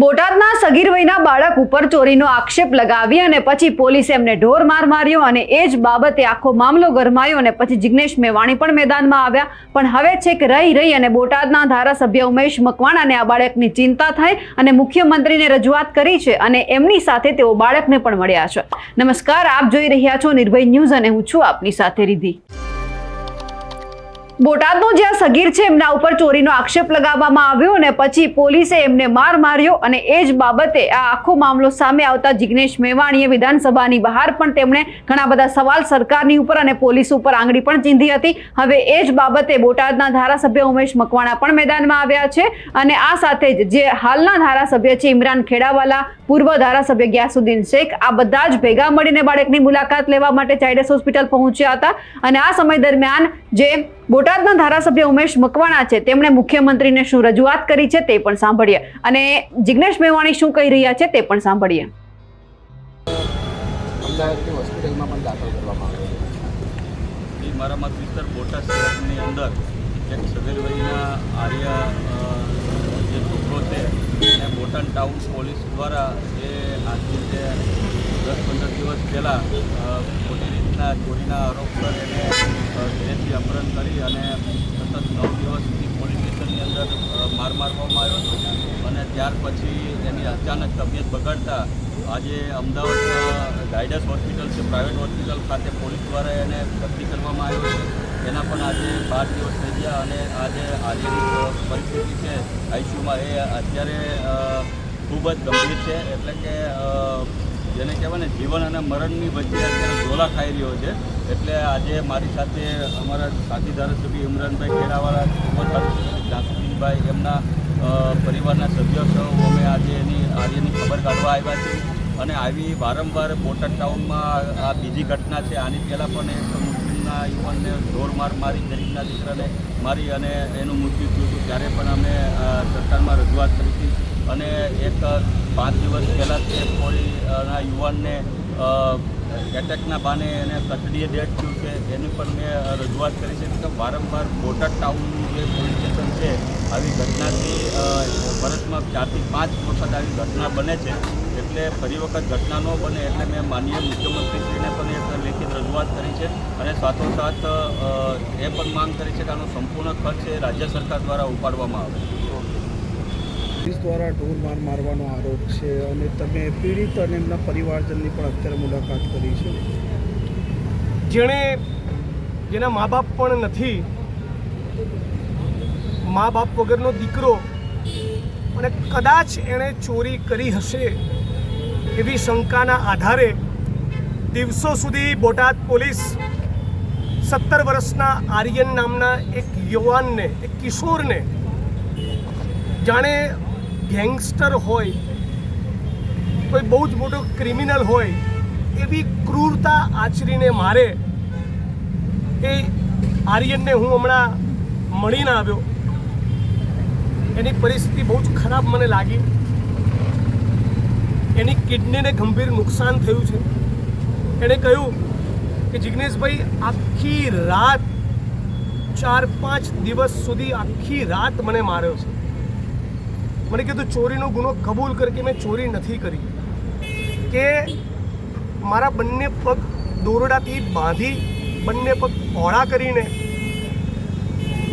બોટાદના સગીર વયના બાળક ઉપર ચોરીનો આક્ષેપ લગાવી અને પછી પોલીસે એમને ઢોર માર માર્યો અને એ જ બાબતે આખો મામલો ગરમાયો અને પછી જિગ્નેશ મેવાણી પણ મેદાનમાં આવ્યા. પણ હવે છેક રહી રહી અને બોટાદના ધારાસભ્ય ઉમેશ મકવાણાને આ બાળકની ચિંતા થઈ અને મુખ્યમંત્રીને રજૂઆત કરી છે અને એમની સાથે તેઓ બાળકને પણ મળ્યા છે. નમસ્કાર, આપ જોઈ રહ્યા છો નિર્ભય ન્યૂઝ અને હું છું આપની સાથે રીધી બોટાદનો જે આ સગીર છે, એમના ઉપર ચોરીનો આક્ષેપ લગાવવામાં આવ્યો અને પછી પોલીસે એમને માર માર્યો અને એ જ બાબતે આ આખો મામલો સામે આવતા જિગ્નેશ મેવાણીએ વિધાનસભાની બહાર પણ તેમણે ઘણા બધા સવાલ સરકારની ઉપર અને પોલીસ ઉપર આંગળી પણ ચીંધી હતી. હવે એ જ બાબતે બોટાદના ધારાસભ્ય ઉમેશ મકવાણા પણ મેદાનમાં આવ્યા છે અને આ સાથે જ જે હાલના ધારાસભ્ય છે, ઇમરાન ખેડાવાલા, પૂર્વ ધારાસભ્ય ગ્યાસુદ્દીન શેખ, આ બધા જ ભેગા મળીને બાળકની મુલાકાત લેવા માટે ચાઇડસ હોસ્પિટલ પહોંચ્યા હતા. અને આ સમય દરમિયાન જે બોટાદના ધારાસભ્ય ઉમેશ મકવાણા છે. તેમણે મુખ્યમંત્રીને શું રજૂઆત કરી છે તે પણ સાંભળીએ. અને જિગ્નેશ મેવાણી શું કહી રહ્યા છે તે પણ સાંભળીએ. અમદાવાદની હોસ્પિટલમાં પણ દાખલ કરવામાં આવ્યો છે. મારા મત વિસ્તાર બોટાદ શહેરની અંદર એક સગીરભાઈના આર્યા જે છોકરો છે એને બોટાદ ટાઉન પોલીસ દ્વારા એ આજની જે દસ પંદર દિવસ પહેલાં ખોટી રીતના ચોરીના આરોપસર એને અ, અપહરણ કરી અને સતત નવ દિવસ સુધી પોલીસ સ્ટેશનની અંદર માર મારવામાં આવ્યો હતો. અને ત્યાર પછી એની અચાનક તબિયત બગડતા આજે અમદાવાદમાં ગાઈડન્સ હોસ્પિટલ છે, પ્રાઇવેટ હોસ્પિટલ ખાતે પોલીસ દ્વારા એને ભરતી કરવામાં આવ્યો છે. એના પણ આજે બાર દિવસ થઈ ગયા અને આજે આજની પરિસ્થિતિ છે, આઈસીયુમાં એ અત્યારે ખૂબ જ ગંભીર છે. એટલે કે જેને કહેવાય ને જીવન અને મરણની વચ્ચે અત્યારે ઝોલા ખાઈ રહ્યો છે. એટલે આજે મારી સાથે અમારા સાથી ધારાસભ્ય ઇમરાનભાઈ ખેરાવાળા જાસુદીનભાઈ એમના પરિવારના સભ્યો સૌ અમે આજે એની આજેની ખબર કાઢવા આવ્યા છીએ. અને આવી વારંવાર બોટાદ ટાઉનમાં આ બીજી ઘટના છે. આની પહેલાં પણ એક મુસ્લિમના યુવાનને ઢોર માર મારી ગરીબના દીકરાને મારી અને એનું મૃત્યુ થયું હતું. ત્યારે પણ અમે સરકારમાં રજૂઆત કરી હતી. અને એક પાંચ દિવસ પહેલાં તે કોઈ યુવાનને એટેકના બાને એને કસ્ટડીએ ડેટ થયું છે. એની પણ મેં રજૂઆત કરી છે કે વારંવાર બોટાદ ટાઉનનું જે પોલીસ સ્ટેશન છે, આવી ઘટનાથી વર્ષમાં ચારથી પાંચ વખત આવી ઘટના બને છે. એટલે ફરી વખત ઘટના ન બને એટલે મેં માનનીય મુખ્યમંત્રીશ્રીને પણ એક લેખિત રજૂઆત કરી છે અને સાથોસાથ એ પણ માંગ કરી છે કે આનો સંપૂર્ણ ખર્ચ એ રાજ્ય સરકાર દ્વારા ઉપાડવામાં આવે. પોલીસ દ્વારા ઢોર માર મારવાનો આરોપ છે અને તમે પીડિત અને એમના પરિવારજનની પણ અત્યારે મુલાકાત કરી છે. જેણે જેના મા બાપ પણ નથી, મા બાપ વગરનો દીકરો, અને કદાચ એણે ચોરી કરી હશે એવી શંકાના આધારે દિવસો સુધી બોટાદ પોલીસ સત્તર વર્ષના આર્યન નામના એક યુવાનને, એક કિશોરને જાણે ગેંગસ્ટર હોય, કોઈ બહુ જ મોટો ક્રિમિનલ હોય, એવી ક્રૂરતા આચરીને મારે એ આર્યનને હું હમણાં મળીને આવ્યો. એની પરિસ્થિતિ બહુ જ ખરાબ મને લાગી. એની કિડનીને ગંભીર નુકસાન થયું છે. એણે કહ્યું કે, જિગ્નેશભાઈ, આખી રાત, ચાર પાંચ દિવસ સુધી આખી રાત મને માર્યો છે. મને કીધું, ચોરીનો ગુનો કબૂલ કર કે મેં ચોરી નથી કરી. કે મારા બંને પગ દોરડાથી બાંધી, બંને પગ પહોળા કરીને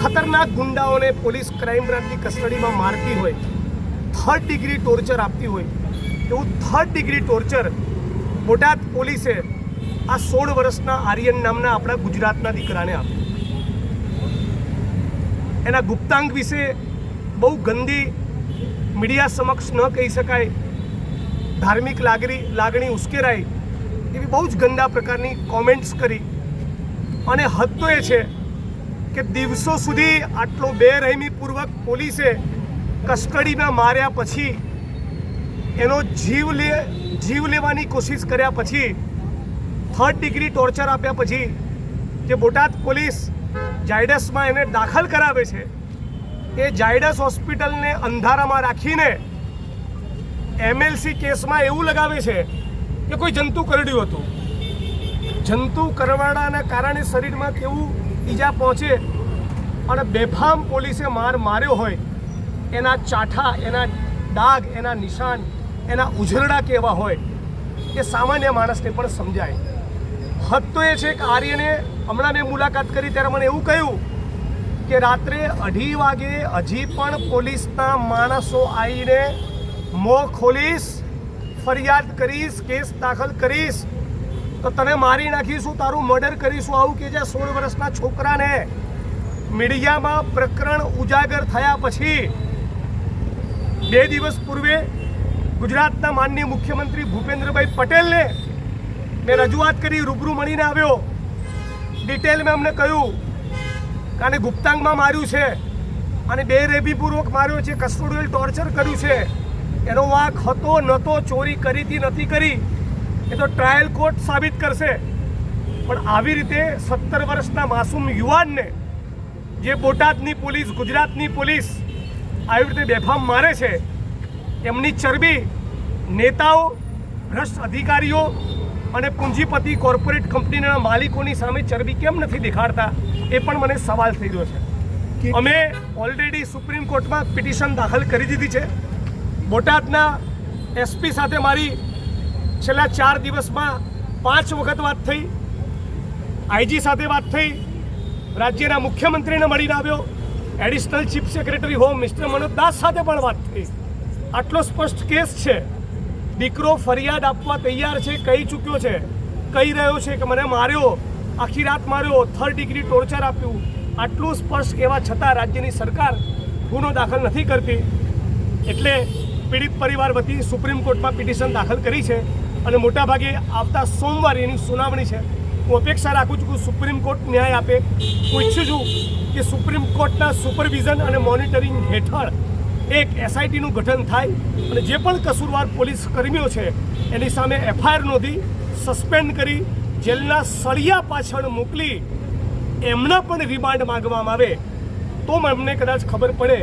ખતરનાક ગુંડાઓને પોલીસ ક્રાઇમ બ્રાન્ચની કસ્ટડીમાં મારતી હોય થર્ડ ડિગ્રી ટોર્ચર આપતી હોય, એવું થર્ડ ડિગ્રી ટોર્ચર બોટાદ પોલીસે આ સોળ વર્ષના આર્યન નામના આપણા ગુજરાતના દીકરાને આપ્યું. એના ગુપ્તાંગ વિશે બહુ ગંદી મીડિયા સમક્ષ ન કહી શકાય, ધાર્મિક લાગણી લાગણી ઉશ્કેરાઈ એવી બહુ જ ગંદા પ્રકારની કોમેન્ટ્સ કરી. અને હદ તો એ છે કે દિવસો સુધી આટલો બેરહેમીપૂર્વક પોલીસે કસ્ટડીમાં માર્યા પછી, એનો જીવ લે, જીવ લેવાની કોશિશ કર્યા પછી થર્ડ ડિગ્રી ટોર્ચર આપ્યા પછી, જે બોટાદ પોલીસ જાયડસમાં એને દાખલ કરાવે છે એ જાયડસ હોસ્પિટલને અંધારામાં રાખીને એમએલસી કેસમાં એવું લગાવે છે કે કોઈ જંતુ કરડ્યું હતું. જંતુ કરવાડાના કારણે શરીરમાં કેવું ઈજા પહોંચે અને બેફામ પોલીસે માર માર્યો હોય, એના ચાઠા, એના ડાઘ, એના નિશાન, એના ઉજરડા કેવા હોય, એ સામાન્ય માણસને પણ સમજાય. હદ તો એ છે કે આર્યને હમણાં મેં મુલાકાત કરી ત્યારે મને એવું કહ્યું કે રાત્રે અઢી વાગે હજી પણ પોલીસના માણસો આવીને મોં ખોલીશ, ફરિયાદ કરીશ, કેસ દાખલ કરીશ. તો તને મારી નાખીશું, તારું મર્ડર કરીશું, આવું કે જે સોળ વર્ષના છોકરાને. મીડિયામાં પ્રકરણ ઉજાગર થયા પછી બે દિવસ પૂર્વે ગુજરાતના માનનીય મુખ્યમંત્રી ભૂપેન્દ્રભાઈ પટેલને મેં રજૂઆત કરી, રૂબરૂ મળીને આવ્યો. ડિટેલમાં અમને કહ્યું આને ગુપ્તાંગમાં માર્યું છે. અને બે રેબીપૂર્વક માર્યો છે. કસ્ટોડિયલ ટોર્ચર કર્યું છે. એનો વાંક હતો નહોતો ચોરી કરીતી નથી કરી. એ તો ટ્રાયલ કોર્ટ સાબિત કરશે. પણ આવી રીતે સત્તર વર્ષના માસૂમ યુવાનને જે બોટાદની પોલીસ, ગુજરાતની પોલીસ આવી રીતે બેફામ મારે છે, એમની ચરબી નેતાઓ, ભ્રષ્ટ અધિકારીઓ અને પૂંજીપતિ કોર્પોરેટ કંપનીના માલિકોની સામે ચરબી કેમ નથી દેખાડતા? એ પણ મને સવાલ થઈ રહ્યો છે. અમે ઓલરેડી સુપ્રીમ કોર્ટમાં પિટિશન દાખલ કરી દીધી છે. બોટાદના એસપી સાથે મારી છેલ્લા ચાર દિવસમાં પાંચ વખત વાત થઈ. આઈજી સાથે વાત થઈ. રાજ્યના મુખ્યમંત્રીને મળીને આવ્યો. Additional chief secretary home mister Manoj Das સાથે પણ વાત થઈ. આટલો સ્પષ્ટ કેસ છે. દીકરો ફરિયાદ આપવા તૈયાર છે કહી ચૂક્યો છે. કહી રહ્યો છે કે મને માર્યો. આખી રાત માર્યો થર્ડ ડિગ્રી ટોર્ચર આપ્યું. આટલું સ્પષ્ટ કહેવા છતાં રાજ્યની સરકાર ગુનો દાખલ નથી કરતી. એટલે પીડિત પરિવાર વતી સુપ્રીમ કોર્ટમાં પિટિશન દાખલ કરી છે અને મોટાભાગે આવતા સોમવારે એની સુનાવણી છે. હું અપેક્ષા રાખું છું કે સુપ્રીમ કોર્ટ ન્યાય આપે. હું ઈચ્છું છું કે સુપ્રીમ કોર્ટના સુપરવિઝન અને મોનિટરિંગ હેઠળ એક એસઆઈટીનું ગઠન થાય અને જે પણ કસૂરવાર પોલીસ કર્મીઓ છે, એની સામે એફઆઈઆર નોંધી સસ્પેન્ડ કરી જેલના સળિયા પાછળ મોકલી એમના પણ રિમાન્ડ માંગવામાં આવે, તો અમને કદાચ ખબર પડે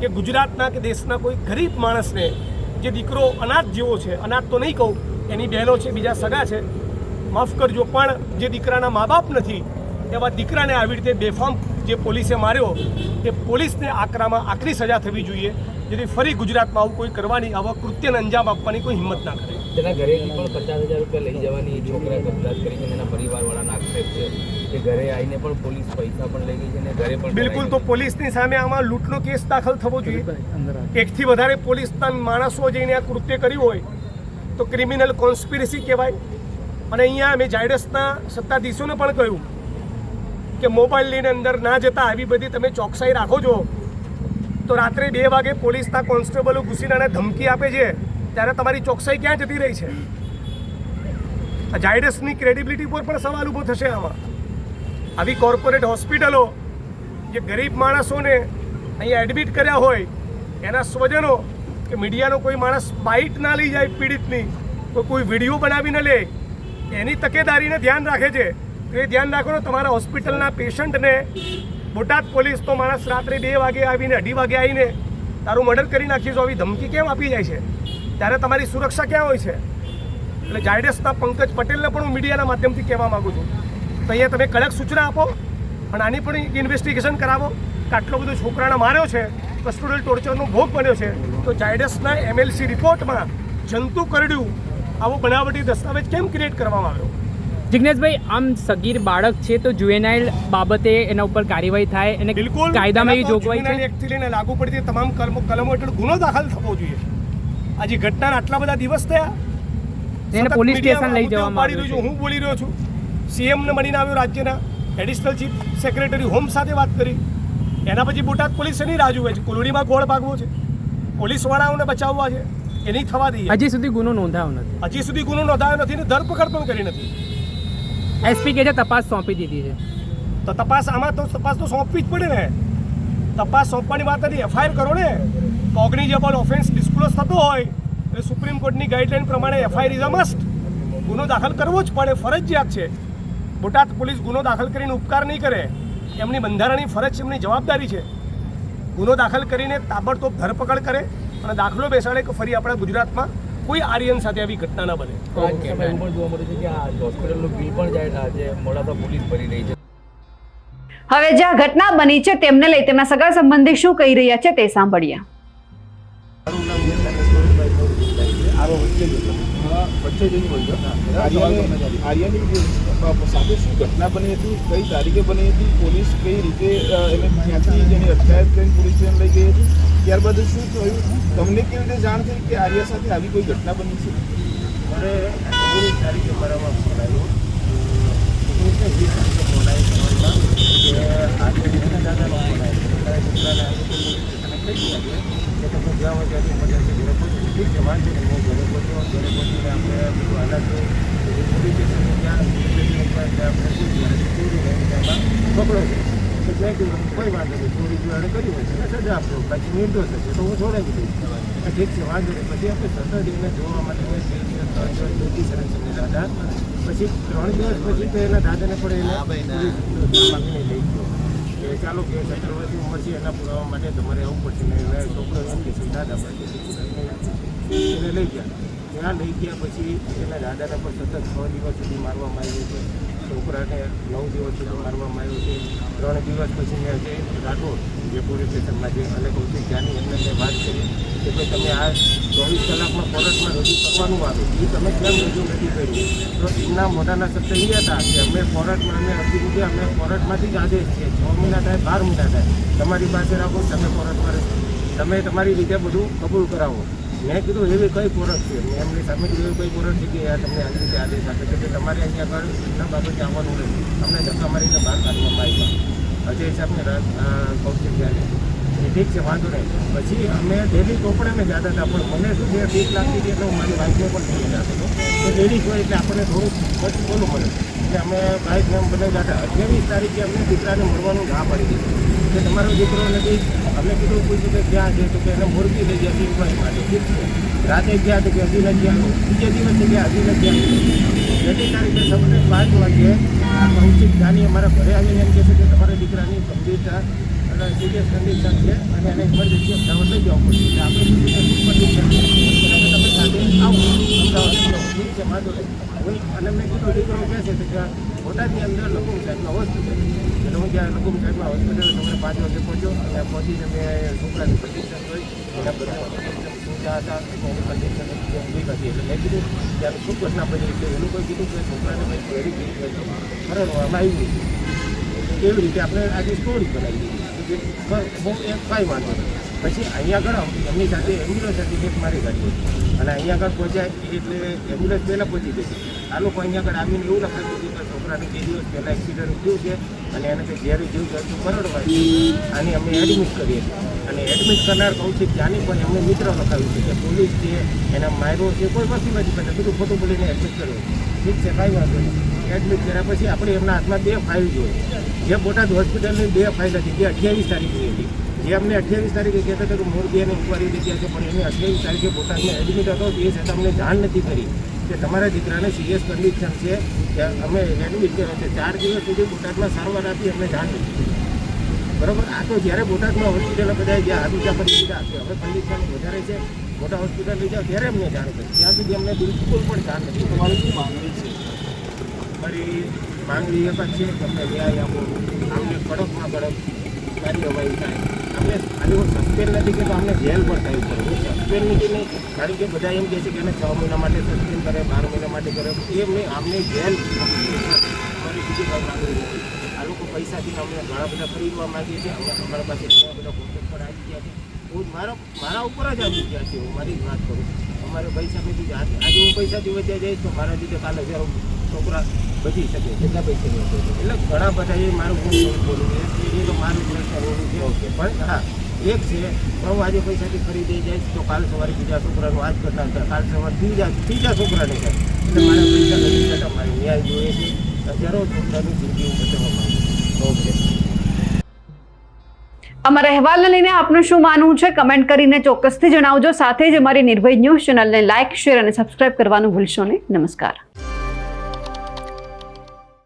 કે ગુજરાતના કે દેશના કોઈ ગરીબ માણસને જે દીકરો અનાથ જેવો છે, અનાથ તો નહીં કહું, એની બહેનો છે, બીજા સગા છે, માફ કરજો, પણ જે દીકરાના મા બાપ નથી, એવા દીકરાને આવી રીતે બેફામ જે પોલીસે માર્યો એ પોલીસને આકરામાં આકરી સજા થવી જોઈએ, જેથી ફરી ગુજરાતમાં આવું કોઈ કરવાની આવા કૃત્યને અંજામ આપવાની કોઈ હિંમત ના કરે. તેના ઘરેથી પણ પચાસ હજાર રૂપિયા લઈ જવાની છોકરા કબજાત કરી છે એના પરિવારવાળાના આક્ષેપ છે કે ઘરે આવીને પણ પોલીસ પૈસા પણ લઈ ગઈ છે અને ઘરે પણ બિલકુલ તો પોલીસની સામે આમાં લૂંટનો કેસ દાખલ થવો જોઈએ. એકથી વધારે પોલીસના માણસો જઈને આ કૃત્ય કર્યું હોય તો ક્રિમિનલ કોન્સ્પિરસી કહેવાય. અને અહીંયા અમે ઝાયડસના સત્તાધીશોને પણ કહ્યું કે મોબાઈલ લઈને અંદર ના જતા આવી બધી તમે ચોકસાઈ રાખો છો. તો રાત્રે બે વાગે પોલીસના કોન્સ્ટેબલો ઘૂસીને ધમકી આપે છે. ત્યારે તમારી ચોકસાઈ ક્યાં જતી રહી છે? આ ઝાયડસની ક્રેડિબિલિટી પર પણ સવાલ ઊભો થશે આમાં. આવી કોર્પોરેટ હોસ્પિટલો જે ગરીબ માણસોને અહીંયા એડમિટ કર્યા હોય, એના સ્વજનો કે મીડિયાનો કોઈ માણસ બાઇટ ના લઈ જાય પીડિતની, તો કોઈ વીડિયો બનાવી ન લે, એની તકેદારીને ધ્યાન રાખે છે. તો એ ધ્યાન રાખો તમારા હોસ્પિટલના પેશન્ટને. બોટાદ પોલીસ તો માણસ રાત્રે બે વાગે આવીને અઢી વાગે આવીને તારું મર્ડર કરી નાખીશું આવી ધમકી કેમ આપી જાય છે? ત્યારે તમારી સુરક્ષા ક્યાં હોય છે? એટલે જાયડેસના પંકજ પટેલને પણ હું મીડિયાના માધ્યમથી કહેવા માગું છું. તો અહીંયા તમે કડક સૂચના આપો અને આની પણ ઇન્વેસ્ટિગેશન કરાવો કે આટલો બધો છોકરાને માર્યો છે કસ્ટોડિયલ ટોર્ચરનો ભોગ બન્યો છે તો જાયડેસના એમએલસી રિપોર્ટમાં જંતુ કરડ્યું આવો બનાવટી દસ્તાવેજ કેમ ક્રિએટ કરવામાં આવ્યો? જિજ્ઞેશભાઈ આમ સગીર બાળક છે તો જુએનાઇલ બાબતે એના ઉપર કાર્યવાહી થાય અને બિલકુલ. કાયદામાં જોગવાઈ છે? act થી લઈને લાગુ પડતી તમામ કલમો હેઠળ ગુનો દાખલ થવો જોઈએ. આજે ઘટનાના આટલા બધા દિવસ થયા એને પોલીસ સ્ટેશન લઈ જવામાં આવ્યો રહ્યો છું હું બોલી રહ્યો છું. સીએમને મળીને આવ્યો રાજ્યના એડિશનલ ચીફ સેક્રેટરી હોમ સાથે વાત કરી. એના પછી બોટાદ પોલીસ એની રાહ જુએ છે. કુલડીમાં ગોળ ભાગવો છે. પોલીસવાળાઓને બચાવવા છે. એની થવા દઈએ. હજી સુધી ગુનો નોંધાયો નથી. હજી સુધી ગુનો નોંધાયો નથી ને ધરપકડ પણ કરી નથી. એસપી કે છે તપાસ સોંપી દીધી છે. તો તપાસ આમાં તો તપાસ તો સોંપવી જ પડે ને. તપાસ સોંપવાની વાત નથી એફઆઈઆર કરો ને. કોગ્નિઝેબલ ઓફેન્સ ડિસ્ક્લોઝ થતો હોય એટલે સુપ્રીમ કોર્ટની ગાઈડલાઈન પ્રમાણે એફઆઈઆર ઇઝ અ મસ્ટ ગુનો દાખલ કરવો જ પડે ફરજિયાત છે. બોટાદ પોલીસ ગુનો દાખલ કરીને ઉપકાર નહીં કરે. એમની બંધારણની ફરજ છે એમની જવાબદારી છે. ગુનો દાખલ કરીને તાબડતોબ ધરપકડ કરે અને દાખલો બેસાડે કે ફરી આપણા ગુજરાતમાં કોઈ આર્યન સાથે આવી ઘટના ના બને. હવે જે જોવા મળ્યું છે કે આ હોસ્પિટલનું બિલ પણ જાય મોડાસા પોલીસ ભરી રહી છે. હવે જ્યાં ઘટના બની છે તેમને લઈ તેમના સગા સંબંધી શું કહી રહ્યા છે તે સાંભળીએ. વચ્ચે જઈને બોલજો આર્યાને આર્યાની જે સાથે શું ઘટના બની હતી કઈ તારીખે બની હતી પોલીસ કઈ રીતે અ, એને ત્યાંથી જેની અટકાયત કરીને પોલીસ સ્ટેશન લઈ ગઈ હતી ત્યારબાદ શું થયું? તમને કેવી રીતે જાણ થઈ કે આર્યા સાથે આવી કોઈ ઘટના બની છે? મારે ઓગણીસ તારીખે મારામાં ફોન આવ્યો ઓગણીસને વીસ તારીખે ફોન આવ્યો ફોનમાં કે આજે એના દાદાનો ફોન આવ્યો તારા છોકરાને આજે પોલીસ સ્ટેશને કઈ ગયા છે કે તમે જ્યાં હોય ત્યાંથી મજાથી ઘરે પહોંચો ઠીક છે વાંધો નહીં હું ઘરે આપણે બધું હાલત પોલીસ ત્યાં ઉપર ત્યાં પકડો તો મેં કીધું કોઈ વાંધો નહીં ચોરી એને કર્યું હશે ને સજા આપજો બાકી નિર્દોષ હશે તો ઠીક છે વાંધો નહીં પછી આપણે સતત એને જોવા માટે ત્રણ દિવસ સરસ દાદા પછી ત્રણ દિવસ પછી એના દાદાને પણ એને પોલીસ લઈ ગયો કે ચાલો કે સત્તર વર્ષની ઉંમર છે એના પુરાવા માટે તમારે આવવું પડશે ને છોકરો એમ કે દાદા પડશે એને લઈ ગયા. ત્યાં લઈ ગયા પછી એના દાદાને પણ સતત છ દિવસ સુધી મારવામાં આવ્યું છે. છોકરાને નવ દિવસ સુધી મારવામાં આવ્યો છે. ત્રણ દિવસ પછી મેં જે રાઠોડ, જે પોલીસ સ્ટેશનમાં જે અને કૌશિક જ્ઞાની એમને મેં વાત કરી કે ભાઈ તમે આ ચોવીસ કલાકમાં કોર્ટમાં રજૂ કરવાનું આવે. એ તમે કેમ રજૂ નથી કર્યું? તો એમના મોઢાના સત્ય એ હતા કે અમે કોર્ટમાં અમે અરજી મૂકી અમે કોર્ટમાંથી જ આદેશ છે. છ મહિના થાય, બાર મહિના થાય. તમારી પાસે રાખો, તમે કોર્ટમાં તમે તમારી રીતે બધું કબૂલ કરાવો. મેં કીધું એવી કઈ કોરસ છે? મેં એમની સામે કીધું એવી કઈ કોરટ છે કે આ તમને આવી રીતે આદેશ આપે છે કે તમારે અહીંયા આગળ એના બાબતે આવવાનું નથી અમને ધક્કા મારીને બહાર કાઢવામાં આવ્યા સાહેબને રાત કૌશિક ત્યારે એ ઠીક છે, વાંધો નહીં. પછી અમે ડેલી ચોપડે મેં જતા હતા, પણ મને શું છે બીક લાગતી હતી એટલે હું મારી વાઈફને પણ થઈ જતો હતો. તો લેડીઝ હોય એટલે આપણને થોડુંક પછી બોલું એટલે અમે બાઇક ને બધા જતા અઠ્યાવીસ તારીખે અમને દીકરાને મળવાનું ના પડી દીધું. કે તમારો દીકરો નથી અમે કીધું, પૂછ્યું કે ક્યાં છે તો કે એને મોરબી લઈ ગયા ઇન્કવાયરી માટે. રાતે ગયા તો કે હજી નથી આવ્યો. બીજે દિવસે ગયા હજી નથી આવ્યો. જેથી તારીખે સવારે પાંચ વાગે કૌશિક જાની અમારા ઘરે આવીને એમ કહે છે કે તમારા દીકરાની ગંભીરતા અને સિરિયસ કન્ડિશન છે અને એને ઇમરજન્સી અમદાવાદ લઈ જવા પડશે. આપણે ઠીક છે વાંધો નહીં અને મેં કીધું દીકરો કહે છે કે બોટાદની અંદર લકુમ સાહેબમાં હોસ્પિટલ એટલે હું ત્યાં લકુમ સાહેબમાં હોસ્પિટલ સવારે પાંચ વાગે પહોંચ્યો અને પહોંચીને મેં છોકરાની કન્ડિશન જોઈ એના બધા શું હતા એટલે મેં કીધું ત્યારે શું ઘટના બની એનું કોઈ કીધું કે છોકરાને વેરી ગઈ મરણવામાં આવ્યું છે કેવી રીતે આપણે આજે સ્ટોરી બનાવી દીધી બહુ એક કાંઈ વાંધો નહીં પછી અહીંયા આગળ એમની સાથે એમ્બ્યુલન્સ હતી, એક મારી ગાડી હતી. અને અહીંયા આગળ પહોંચ્યા, એટલે એમ્બ્યુલન્સ પહેલાં પહોંચી હતી. આ લોકો અહીંયા આગળ આવીને એવું લખે હતું કે છોકરાને બે દિવસ પહેલાં એક્સિડન્ટ થયું છે અને એને કંઈ ઝેરી જીવ જતું કરોડવાય આની અમે એડમિટ કરીએ અને એડમિટ કરનાર કહું છે ત્યાંની પણ એમને મિત્ર લખાવ્યું છે કે પોલીસ છે, એના માયરો છે, કોઈ વસ્તુ નથી કરતા બધું ખોટું બોલીને એડમિટ કર્યો ઠીક છે, કાંઈ વાંધો નહીં. એડમિટ કર્યા પછી આપણે એમના હાથમાં બે ફાઇલ જોઈએ. જે બોટાદ હોસ્પિટલની બે ફાઇલ હતી, જે અઠ્યાવીસ તારીખની હતી. જે અમને અઠ્યાવીસ તારીખે કહેતા હતા કે મોરબીયાને ઇન્કવાયરી દીધી હતી છે પણ એને અઠ્યાવીસ તારીખે પોતાને એડમિટ હતો એ છતાં અમને જાણ નથી કરી કે તમારા દીકરાને સિરિયસ કન્ડિશન છે કે અમે એડમિટ કર્યા છે. ચાર દિવસ સુધી બોટાદમાં સારવાર આપી અમને જાણ નથી બરાબર? આ તો જ્યારે બોટાદમાં હોસ્પિટલ બધા જ્યાં આદિજા પર લીધા કે હવે કન્ડિશન વધારે છે મોટા હોસ્પિટલ લઈ જાઓ ત્યારે અમને જાણ કરી. ત્યાં સુધી અમને બિલકુલ પણ જાણ નથી તમારી શું માંગણી છે? મારી માંગણી એક જ છે કે અમને ન્યાય આપો. અમને કડકમાં કડક કાર્યવાહી થાય. ખાલી હું સસ્પેન્ડ નથી કે અમને જેલ પણ થાય છે. સસ્પેન્ડ નથી, નહીં. કારણ કે બધા એમ કહે છે કે એને છ મહિના માટે સસ્પેન્ડ કરે બાર મહિના માટે કરે એ મેં અમને જેલ બીજી માંગણી આ લોકો પૈસાથી અમને ઘણા બધા ખરીદવા માંગીએ છીએ અમે અમારા પાસે ઘણા બધા કોન્ટેક્ટ પર આવી ગયા છે. હું મારા મારા ઉપર જ આવી ગયા છે. હું મારી જ વાત કરું અમારે પૈસા મેં આજે હું પૈસાથી વધ્યા જઈશ, તો મારા લીધે કાલે હજારો છોકરા બચી શકે. કેટલા પૈસા એટલે ઘણા બધા એ મારું હું હોવું છે એક છે પ્રભુ આજે પૈસાથી ખરીદી જાય તો કાલ સવારે બીજા છોકરાનું આજ કરતા હતા કાલ સવારે ત્રીજા ત્રીજા છોકરાને થાય. એટલે મારા પૈસા નથી થતા, મારે ન્યાય જોઈએ છે, હજારો છોકરાની જિંદગી બચાવવા માંગુ ઓકે. અમારા અહેવાલને લઈને આપનું શું માનવું છે? કમેન્ટ કરીને ચોક્કસથી જણાવજો. સાથે જ અમારી નિર્ભય ન્યૂઝ ચેનલને લાઇક, શેર અને સબસ્ક્રાઇબ કરવાનું ભૂલશો નહીં. નમસ્કાર.